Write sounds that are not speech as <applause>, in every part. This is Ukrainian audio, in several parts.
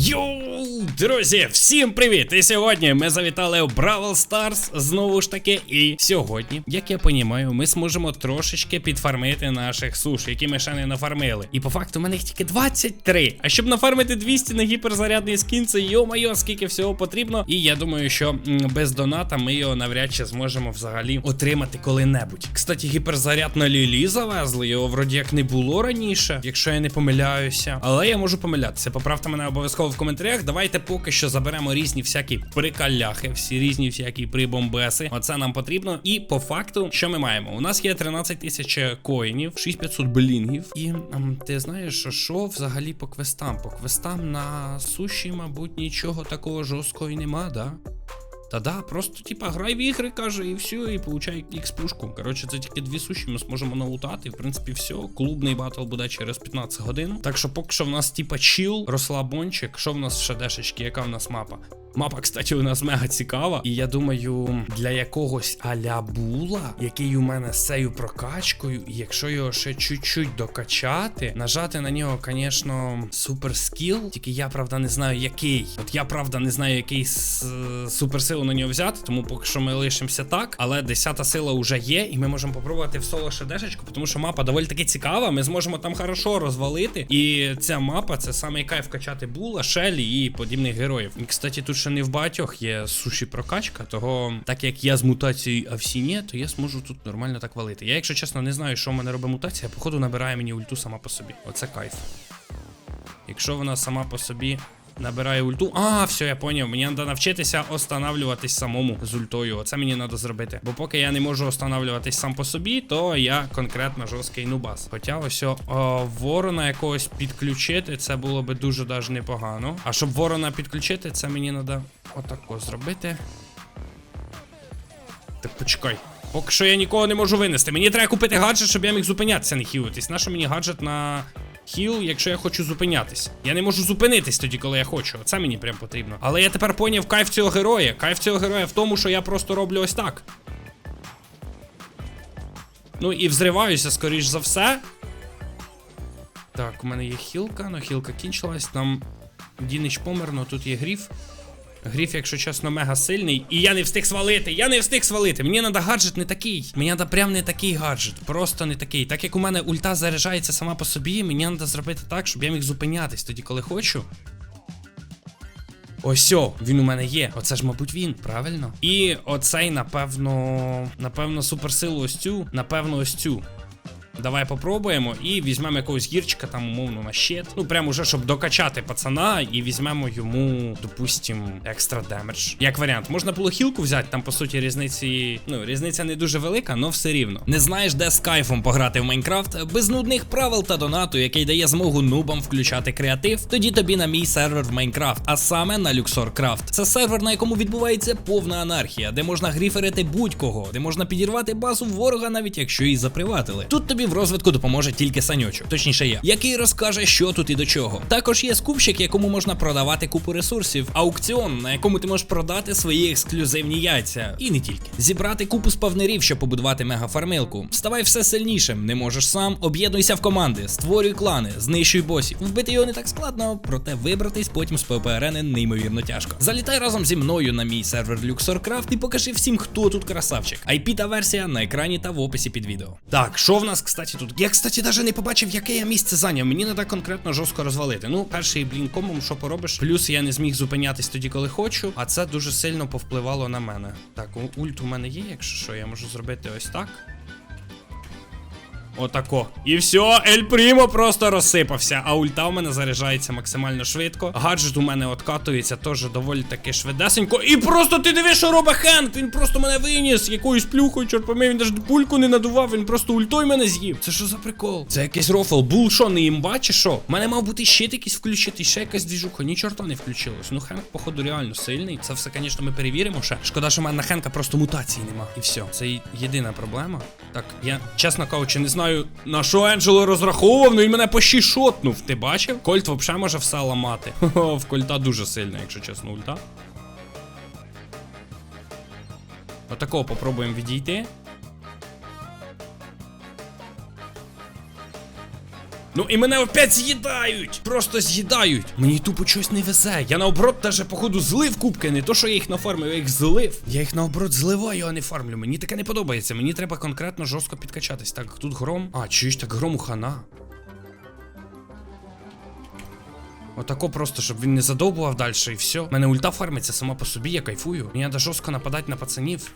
Йоу, друзі, всім привіт! І сьогодні ми завітали у Бравл Старс знову ж таки. І сьогодні, як я понімаю, ми зможемо трошечки підфармити наших суш, які ми ще не нафармили. І по факту в мене їх тільки 23. А щоб нафармити 200 на гіперзарядний скін, це йо-майо, скільки всього потрібно. І я думаю, що без доната ми його навряд чи зможемо взагалі отримати коли-небудь. Кстати, гіперзаряд на Лілі завезли, його вроді як не було раніше, якщо я не помиляюся. Але я можу помилятися. Поправте мене обов'язково в коментарях. Давайте поки що заберемо різні всякі прикаляхи, всі різні всякі прибомбеси. Оце нам потрібно. І по факту, що ми маємо? У нас є 13 тисяч коїнів, 6500 блінгів. І ам, ти знаєш, що, що взагалі по квестам? По квестам на суші, мабуть, нічого такого жорсткого і нема, да? Та да, просто типа грай в ігри, каже, і все, і получай ікс пушку. Коротше, це тільки дві суші, ми зможемо налутати. В принципі, все. Клубний батл буде через 15 годин. Так що поки що в нас типа чіл, розслабончик. Що в нас ще шедешечки, яка в нас мапа? Мапа, кстати, у нас мега цікава. І я думаю, для якогось аля була, який у мене з цією прокачкою, і якщо його ще чуть-чуть докачати, нажати на нього, звісно, супер скіл. Тільки я правда не знаю, який. От я правда не знаю, який суперсилу на нього взяти, тому поки що ми лишимося так. Але 10 сила вже є, і ми можемо попробувати в соло шедешечку, тому що мапа доволі таки цікава. Ми зможемо там хорошо розвалити. І ця мапа це саме кайф качати була, Шелі і подібних героїв. І, кстати, тут ще не в багатьох є суші прокачка, того так як я з мутацією, а всі ні, то я зможу тут нормально так валити. Я, якщо чесно, не знаю, що в мене робить мутація, походу набирає мені ульту сама по собі. Оце кайф. Якщо вона сама по собі набирає ульту. А, все, я поняв. Мені треба навчитися останавлюватись самому з ультою. Оце мені треба зробити. Бо поки я не можу останавлюватись сам по собі, то я конкретно жорсткий нубас. Хоча ось о, ворона якогось підключити, це було би дуже даже непогано. А щоб ворона підключити, це мені треба отако зробити. Так почекай. Поки що я нікого не можу винести. Мені треба купити гаджет, щоб я міг зупинятися, не хілитись. Нащо мені гаджет на хіл, якщо я хочу зупинятися. Я не можу зупинитись тоді, коли я хочу. Це мені прям потрібно. Але я тепер поняв кайф цього героя. Кайф цього героя в тому, що я просто роблю ось так. Ну і взриваюся, скоріш за все. Так, у мене є хілка, але хілка кінчилась. Там Дінич помер, но тут є гріф. Гріф, якщо чесно, мега сильний. І я не встиг свалити. Я не встиг свалити. Мені треба гаджет не такий. Мені треба прям не такий гаджет. Просто не такий. Так як у мене ульта заряджається сама по собі, мені треба зробити так, щоб я міг зупинятись тоді, коли хочу. Ось о, він у мене є. Оце ж, мабуть, він, правильно? І оцей, напевно, напевно, суперсилу ось цю, напевно, ось цю. Давай попробуємо і візьмемо якогось гірчика там, умовно, на щит. Ну, прямо уже, щоб докачати пацана, і візьмемо йому, допустим, екстра демедж. Як варіант, можна було хілку взяти, там, по суті, різниці. Ну, різниця не дуже велика, але все рівно. Не знаєш, де з кайфом пограти в Майнкрафт без нудних правил та донату, який дає змогу нубам включати креатив. Тоді тобі на мій сервер в Майнкрафт, а саме на Luxor Craft. Це сервер, на якому відбувається повна анархія, де можна гріферити будь-кого, де можна підірвати базу ворога, навіть якщо її заприватили. Тут тобі в розвитку допоможе тільки санючок, точніше я, який розкаже, що тут і до чого. Також є скупщик, якому можна продавати купу ресурсів, аукціон, на якому ти можеш продати свої ексклюзивні яйця, і не тільки. Зібрати купу спавнерів, щоб побудувати мегафармилку. Ставай все сильнішим, не можеш сам, об'єднуйся в команди, створюй клани, знищуй босів. Вбити його не так складно, проте вибратись потім з ППРН неймовірно тяжко. Залітай разом зі мною на мій сервер LuxorCraft і покажи всім, хто тут красавчик. IP та версія на екрані та в описі під відео. Так, що в нас, кстати, тут? Я, кстати, навіть не побачив, яке я місце зайняв. Мені треба конкретно жорстко розвалити. Ну, перший блін комом, що поробиш. Плюс я не зміг зупинятись тоді, коли хочу. А це дуже сильно повпливало на мене. Так, ульт у мене є, якщо що, я можу зробити ось так. Отако. І все, Ель Прімо просто розсипався. А ульта у мене заряджається максимально швидко. Гаджет у мене откатується теж доволі таки швидесенько. І просто ти дивиш, що робить Хенк. Він просто мене виніс якоюсь плюхою, чорт помив, він навіть пульку не надував, він просто ультою мене з'їв. Це що за прикол? Це якийсь рофл. Бул що, не імба чи що? У мене мав бути щит якийсь включити, ще якась двіжуха. Ні чорта не включилось. Ну Хенк, походу, реально сильний. Це все, звісно, ми перевіримо ще. Шкода, що в мене на Хенка просто мутації нема. І все. Це єдина проблема. Так, я, чесно кажучи, не знаю, на що Енджело розраховував, ну він мене по шотнув. Ти бачив? Кольт взагалі може все ламати. <laughs> Хо-хо, в кольта дуже сильно, якщо чесно, ульта. Отакого попробуємо відійти. Ну і мене опять з'їдають! Просто з'їдають! Мені тупо щось не везе. Я наоборот даже походу злив кубки, не то, що я їх нафармив, я їх злив. Я їх наоборот зливаю, а не фармлю. Мені таке не подобається. Мені треба конкретно жорстко підкачатись. Так, тут гром. А, чуєш, так грому хана. Отако просто, щоб він не задовбував далі і все. У мене ульта фармиться сама по собі, я кайфую. Мені треба жорстко нападати на пацанів.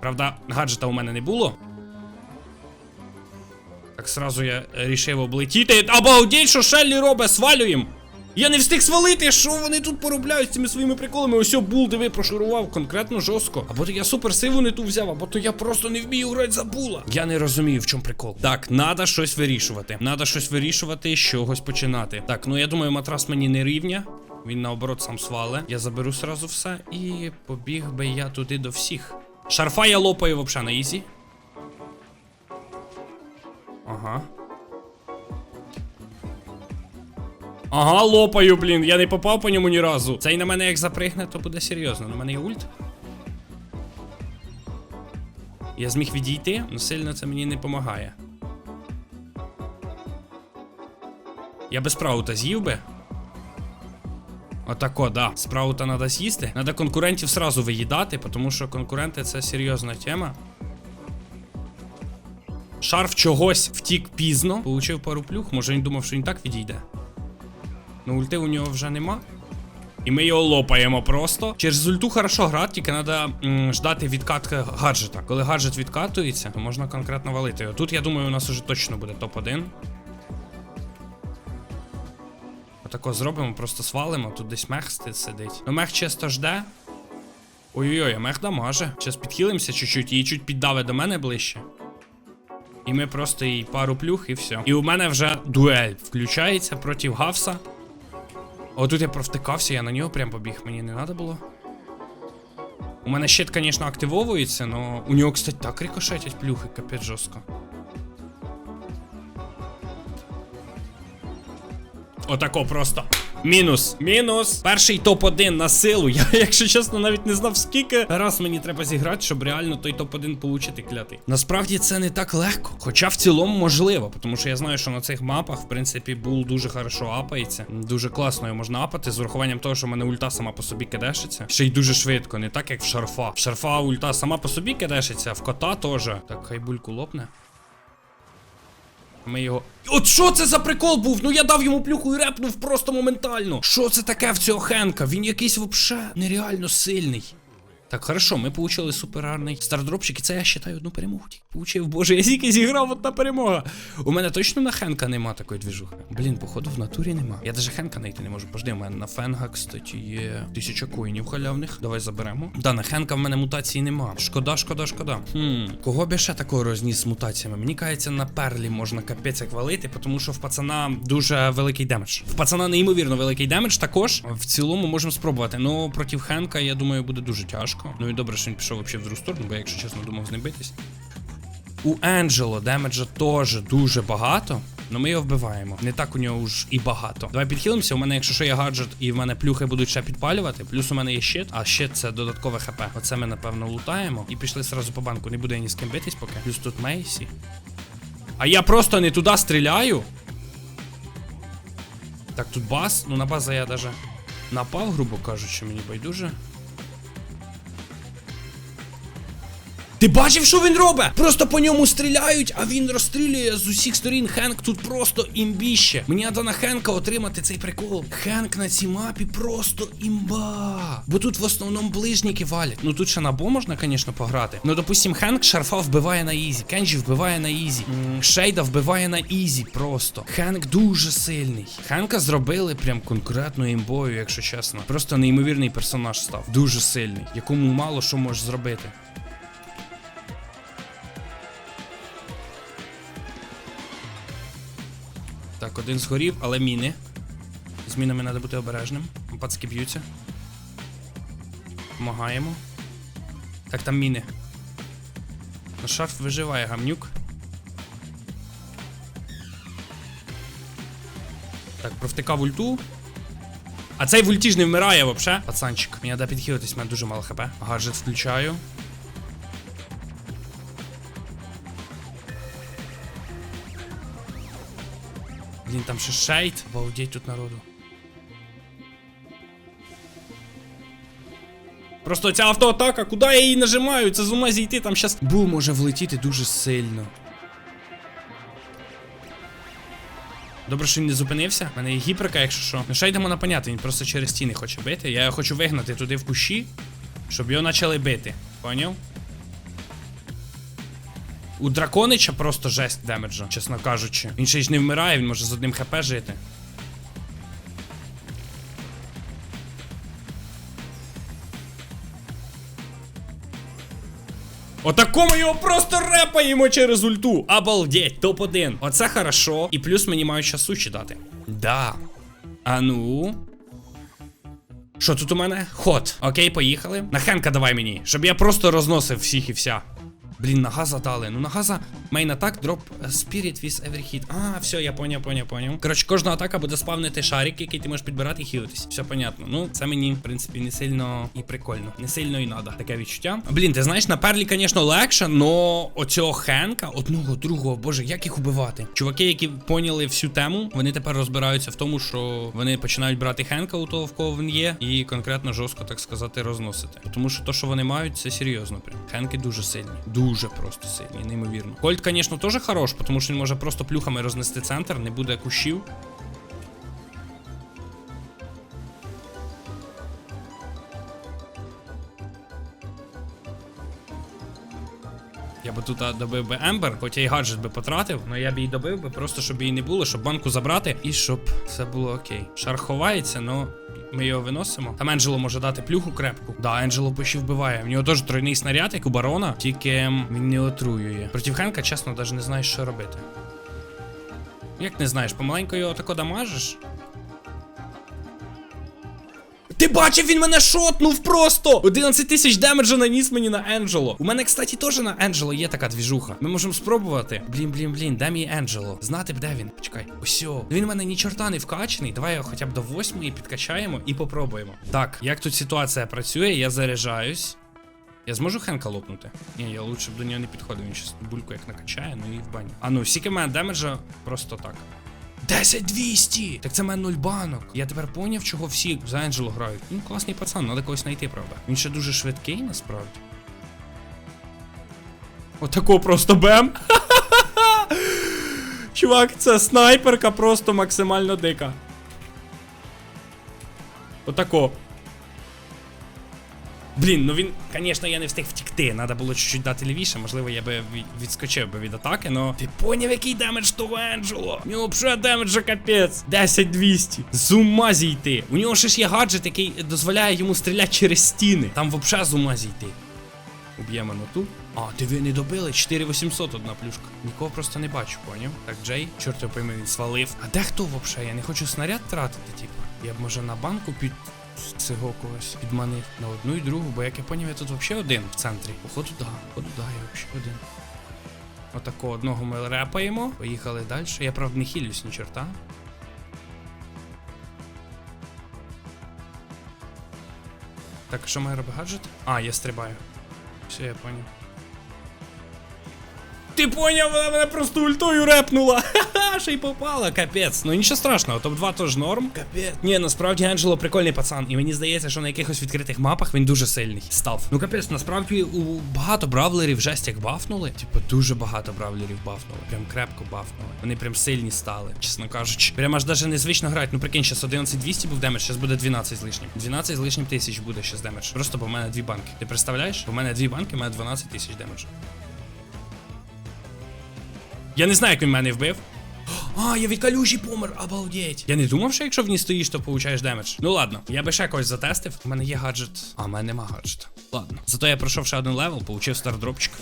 Правда, гаджета у мене не було. Так сразу я рішив облетіти. Обалдеть, що Шеллі робить, свалюєм! Я не встиг свалити, що вони тут поробляють з цими своїми приколами. Ось бул, диви, прошурував конкретно жорстко. Або то я супер сиву не ту взяв, або то я просто не вмію грати за була. Я не розумію, в чому прикол. Так, надо щось вирішувати. Надо щось вирішувати, чогось починати. Так, ну я думаю, матрас мені не рівня. Він наоборот сам свале. Я заберу сразу все і побіг би я туди до всіх. Шарфа я лопаю вообще на ізі. Ага. Ага, лопаю, блін. Я не попав по ньому ні разу. Цей на мене як запригне, то буде серйозно. На мене є ульт. Я зміг відійти, але сильно це мені не допомагає. Я без праута з'їв би. Отако, да. Спраута треба з'їсти. Треба конкурентів сразу виїдати, тому що конкуренти це серйозна тема. Шарф чогось втік пізно, получив пару плюх, може він думав, що він так відійде. Ну, ульти у нього вже нема. І ми його лопаємо просто. Через ульту хорошо грати, тільки треба ждати відкатки гаджета. Коли гаджет відкатується, то можна конкретно валити його. Тут, я думаю, у нас уже точно буде топ-1. Отако зробимо, просто свалимо, тут десь мех сидить. Ну мех чисто жде. Ой-ой-ой, а мех дамаже. Зараз підхилимося чуть-чуть, її чуть піддави до мене ближче. І ми просто їй пару плюх і все. І у мене вже дуель включається проти Гавса. О, тут я провтикався, я на нього прям побіг, мені не треба було. У мене щит, звісно, активовується, але у нього, кстати, так рикошетять плюхи, капець жорстко. Отако просто. Мінус. Мінус. Перший топ-1 на силу. <laughs> Я, якщо чесно, навіть не знав, скільки раз мені треба зіграти, щоб реально той топ-1 получити клятий. Насправді це не так легко. Хоча в цілому можливо, тому що я знаю, що на цих мапах, в принципі, бул дуже хорошо апається. Дуже класно його можна апати з урахуванням того, що в мене ульта сама по собі кидешиться. Ще й дуже швидко, не так як в шарфа. В шарфа ульта сама по собі кидешиться, а в кота теж. Так, хай бульку лопне. Ми його. От що це за прикол був? Ну я дав йому плюху і репнув просто моментально. Що це таке в цього Хенка? Він якийсь вообще нереально сильний. Так, хорошо, ми получили суперарний стардропчик, і це я вважаю одну перемогу. Получив. Боже, я тільки зіграв одна перемога. У мене точно на Хенка нема такої двіжухи. Блін, походу в натурі нема. Я даже Хенка знайти не можу. Пожди, у мене на Фенга, кстати, є тисяча коїнів халявних. Давай заберемо. Да, на Хенка в мене мутації нема. Шкода, шкода, шкода. Хм, кого б я ще такого розніс з мутаціями? Мені кажеться, на перлі можна капець як валити, тому що в пацана дуже великий демедж. В пацана неймовірно великий демедж також. В цілому можемо спробувати. Ну, проти Хенка, я думаю, буде дуже тяжко. Ну і добре, що він пішов взагалі в другу сторону, бо я, якщо чесно, думав з ним битись. У Енджело демеджа теж дуже багато. Ну ми його вбиваємо. Не так у нього ж і багато. Давай підхилимося. У мене, якщо що є гаджет, і в мене плюхи будуть ще підпалювати. Плюс у мене є щит, а щит це додаткове хп. Оце ми, напевно, лутаємо. І пішли сразу по банку. Не буде ні з ким битись поки. Плюс тут Мейсі. А я просто не туди стріляю. Так, тут бас. Ну на база я даже напав, грубо кажучи, мені байдуже. Ти бачив, що він робить? Просто по ньому стріляють, а він розстрілює з усіх сторін. Хенк тут просто імбіще. Мені треба на Хенка отримати цей прикол. Хенк на цій мапі просто імба. Бо тут в основному ближніки валять. Ну тут ще на бо можна, звісно, пограти. Ну, допустим, Хенк шарфа вбиває на ізі, Кенджі вбиває на ізі, Шейда вбиває на ізі просто. Хенк дуже сильний. Хенка зробили прям конкретно імбою, якщо чесно. Просто неймовірний персонаж став. Дуже сильний, якому мало що може зробити. Так, один згорів, але міни. З мінами треба бути обережним. Пацки б'ються. Помагаємо. Так, там міни. На шарф виживає гамнюк. Так, провтикав ульту. А цей в ульті ж не вмирає вообще. Пацанчик, мені треба підхилитись, в мене дуже мало хп. Гаджет включаю. Блін, там ще шейд. Обалдеть тут народу. Просто ця автоатака, куди я її нажимаю? Це з ума зійти, там щас бул може влетіти дуже сильно. Добре, що він не зупинився. У мене є гіперка, якщо що. Ну ще йдемо на поняти, він просто через стіни хоче бити. Я його хочу вигнати туди в кущі, щоб його почали бити. Поняв? У драконича просто жесть демеджа, чесно кажучи. Він ще й не вмирає, він може з одним хп жити. Отако ми його просто репаємо через ульту. Обалдеть, топ-1. Оце хорошо. І плюс мені мають часу читати. Да. А ну. Що тут у мене? Ход. Окей, поїхали. На Хенка давай мені, щоб я просто розносив всіх і вся. Блін, на газа дали. Ну на газа мейн атак, дроп with every hit. А, все, я поняв, поняв, поняв. Коротше, кожна атака буде спавнити шарик, який ти можеш підбирати і хілитись. Все понятно. Ну, це мені, в принципі, не сильно і прикольно. Не сильно і надо. Таке відчуття. Блін, ти знаєш, на перлі, звісно, легше, но оцього Хенка, одного, другого, боже, як їх убивати? Чуваки, які поняли всю тему, вони тепер розбираються в тому, що вони починають брати Хенка у того, в кого він є, і конкретно жорстко, так сказати, розносити. Тому що то, що вони мають, це серйозно. Хенки дуже сильні. Дуже просто сильний, неймовірно. Кольт, звісно, теж хорош, тому що він може просто плюхами рознести центр, не буде кущів. Я би тут добив би Ембер, хоч я і гаджет би потратив, але я б її добив би, просто щоб її не було, щоб банку забрати і щоб все було окей. Шар ховається, але ми його виносимо. Там Енджело може дати плюху крепку. Да, Енджело почти вбиває. В нього теж тройний снаряд, як у барона, тільки він не отруює. Проти Хенка, чесно, навіть не знаєш, що робити. Як не знаєш, помаленько його тако дамажиш? Ти бачив, він мене шотнув просто! 11 тисяч демеджа наніс мені на Енджело. У мене, кстати, теж на Енджело є така двіжуха. Ми можемо спробувати. Блін, блін, блін, де мій Енджело? Знати б, де він. Почекай. Усьо. Він у мене ні чорта не вкачаний. Давай його хоча б до восьмої підкачаємо і попробуємо. Так, як тут ситуація працює, я заряджаюсь. Я зможу Хенка лопнути? Ні, я лучше б до нього не підходив. Він щас бульку як накачає, ну і в баню. А ну, скільки в мене демеджа просто так. 10200! Так це мене нуль банок. Я тепер поняв, чого всі за Енджело грають. Ну, класний пацан, треба когось знайти, правда. Він ще дуже швидкий, насправді. Отако просто бем. <laughs> Чувак, це снайперка просто максимально дика. Отако. Блін, ну він, звісно, я не встиг втікти. Треба було чуть-чуть дати лівіше. Можливо, я би відскочив би від атаки, но. Ти поняв, який демедж того Енджело? У нього вже демеджа капець. 10-200. З ума зійти. У нього ще ж є гаджет, який дозволяє йому стріляти через стіни. Там взагалі з ума зійти. Уб'ємо на ту. А, диви, не добили. 4800 одна плюшка. Нікого просто не бачу, поняв? Так, Джей, чорт пойми, він свалив. А де хто взагалі? Я не хочу снаряд тратити, типу. Я б може на банку під цього когось підманив на одну і другу, бо як я поняв, я тут взагалі один в центрі. Походу, да, походу, да, я взагалі один. Отако одного ми репаємо. Поїхали далі. Я правда не хілюсь ні чорта. Так, що має робити гаджет? А, я стрибаю. Все, я поняв. Ти поняв, вона мене просто ультою репнула. <laughs> Ха-ха, ще попала, капець. Ну нічого страшного, топ-2 теж норм. Капець. Ні, насправді Анджело прикольний пацан. І мені здається, що на якихось відкритих мапах він дуже сильний став. Ну капець, насправді у багато бравлерів жесть як бафнули. Типу, дуже багато бравлерів бафнули. Прям крепко бафнули. Вони прям сильні стали, чесно кажучи. Прям аж даже незвично грати. Ну прикинь, зараз 11200 був демедж, зараз буде 12 з лишнім. 12 з лишнім тисяч буде ще демедж. Просто бо в мене дві банки. Ти представляєш? У мене дві банки, у мене 12 тисяч демеджу. Я не знаю, як він мене вбив. А, я від калюжі помер, обалдеть. Я не думав, що якщо в ній стоїш, то получаєш демедж. Ну ладно, я би ще когось затестив. У мене є гаджет. А, в мене нема гаджета. Ладно. Зато я пройшов ще один левел, получив стардропчик.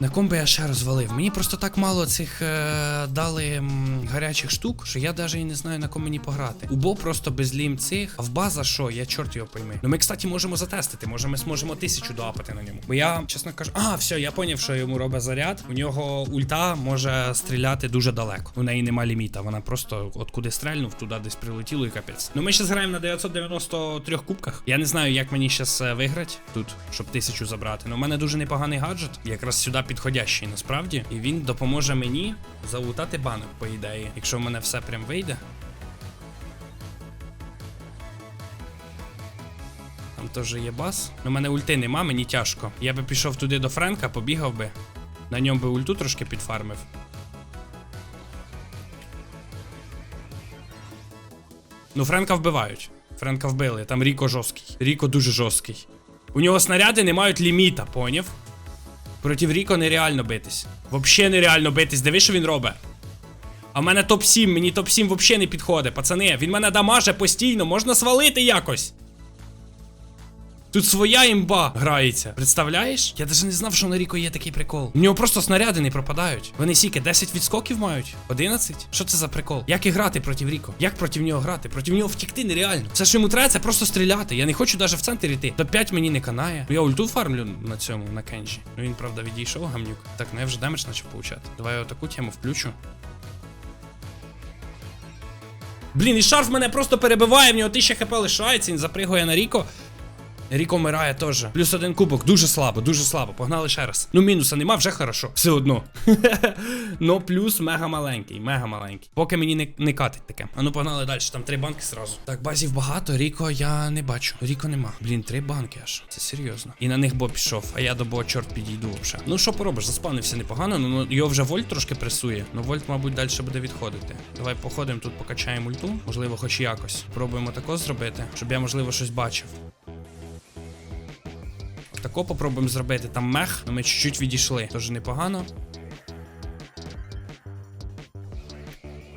На ком би я ще розвалив? Мені просто так мало цих е, дали м, гарячих штук, що я навіть і не знаю на кому мені пограти. Убо просто без лім цих, а в база що? Я чорт його пойми. Ну ми, кстати, можемо затестити. Може, ми зможемо тисячу доапати на ньому. Бо я, чесно кажу, а, все, я поняв, що йому робить заряд. У нього ульта може стріляти дуже далеко. У неї нема ліміта. Вона просто от куди стрельнув, туди десь прилетіло і капець. Ну ми ще граємо на 993 кубках. Я не знаю, як мені зараз виграти тут, щоб тисячу забрати. Ну, у мене дуже непоганий гаджет. Якраз сюди підходящий насправді. І він допоможе мені залутати банок, по ідеї. Якщо в мене все прям вийде. Там теж є бас. В мене ульти нема, мені тяжко. Я би пішов туди до Френка, побігав би. На ньому би ульту трошки підфармив. Ну, Френка вбивають. Френка вбили. Там Ріко жорсткий. Ріко дуже жорсткий. У нього снаряди не мають ліміта, поняв? Проти Ріко нереально битись. Вообще нереально битись. Диви, що він робить. А в мене топ-7, мені топ-7 вообще не підходить, пацани. Він мене дамаже постійно, можна свалити якось. Тут своя імба грається. Представляєш? Я навіть не знав, що на Ріко є такий прикол. У нього просто снаряди не пропадають. Вони сіки 10 відскоків мають? 11? Що це за прикол? Як і грати проти Ріко? Як проти нього грати? Проти нього втікти нереально. Все, що йому треба, це просто стріляти. Я не хочу навіть в центр йти. До 5 мені не канає. Я ульту фармлю на цьому, на кенджі. Ну він, правда, відійшов гамнюк. Так, ну я вже демедж почав получати. Давай я таку тему включу. Блін, і шарф мене просто перебиває, в нього 1000 хп лишається, він запригує на Ріко. Ріко вмирає теж. Плюс один кубок, дуже слабо, дуже слабо. Погнали ще раз. Ну, мінуса нема, вже хорошо. Все одно. <laughs> ну, плюс мега маленький, мега маленький. Поки мені не, не катить таке. А ну погнали далі, там три банки зразу. Так, базів багато, Ріко я не бачу. Ріко нема. Блін, три банки аж. Це серйозно. І на них бо пішов, а я до бо чорт підійду взагалі. Ну що поробиш, заспавнився непогано, ну ну, його вже вольт трошки пресує. Ну вольт, мабуть, далі буде відходити. Давай походимо тут, покачаємо ульту. Можливо, хоч якось. Пробуємо тако зробити, щоб я, можливо, щось бачив. Тако попробуємо зробити. Там мех, але ми чуть-чуть відійшли. Тож непогано.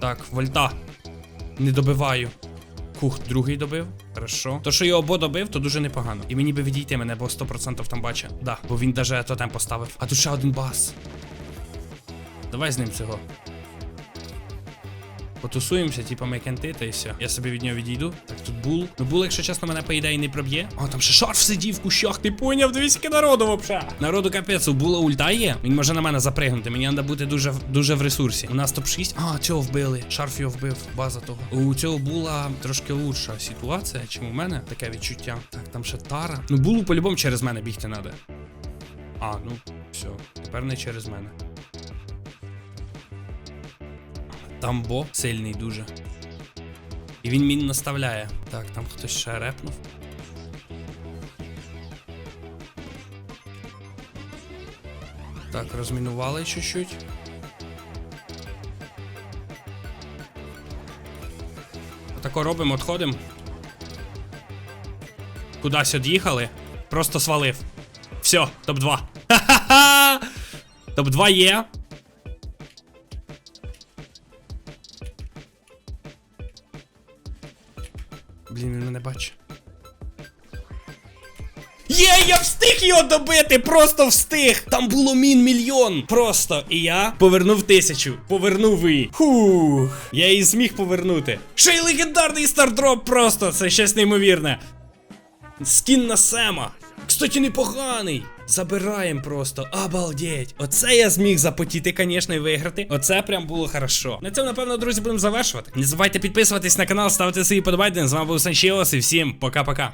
Так, вольта. Не добиваю. Хух, другий добив. Хорошо. То, що його бо добив, то дуже непогано. І мені би відійти мене, бо 100% там бачить. Да, бо він даже тотем поставив. А тут ще один бас. Давай з ним цього. Потусуємося, типа ми кенти, та і все. Я собі від нього відійду. Так, тут бул. Ну бул, якщо чесно, мене по ідеї не проб'є. А, там ще шарф сидів в кущах, ти поняв, дивись, народу вообще. Народу капець, у була ульта є. Він може на мене запригнути. Мені треба бути дуже, дуже в ресурсі. У нас топ-6. А, цього вбили. Шарф його вбив. База того. У цього була трошки лучша ситуація, чим у мене. Таке відчуття. Так, там ще тара. Ну, булу по-любому через мене бігти треба. А, ну, все. Тепер не через мене. Там бо сильний дуже. І він мін наставляє. Так, там хтось ще репнув. Так, розмінували чуть-чуть. Отако робимо, отходимо. Кудись од'їхали. Просто свалив. Все, топ-2. <laughs> Ха-ха-ха! Топ-2 є. Блін, він мене бачить. Є, я встиг його добити, просто встиг. Там було мін мільйон. Просто. І я повернув тисячу. Повернув її. Фух. Я її зміг повернути. Ще й легендарний стардроп просто. Це щось неймовірне. Скін на Сема. Кстати, непоганий. Забираємо просто. Обалдеть. Оце я зміг запотіти, звісно, і виграти. Оце прям було хорошо. На цьому, напевно, друзі, будемо завершувати. Не забувайте підписуватись на канал, ставити свої подобайки. З вами був Санчіос і всім пока-пока.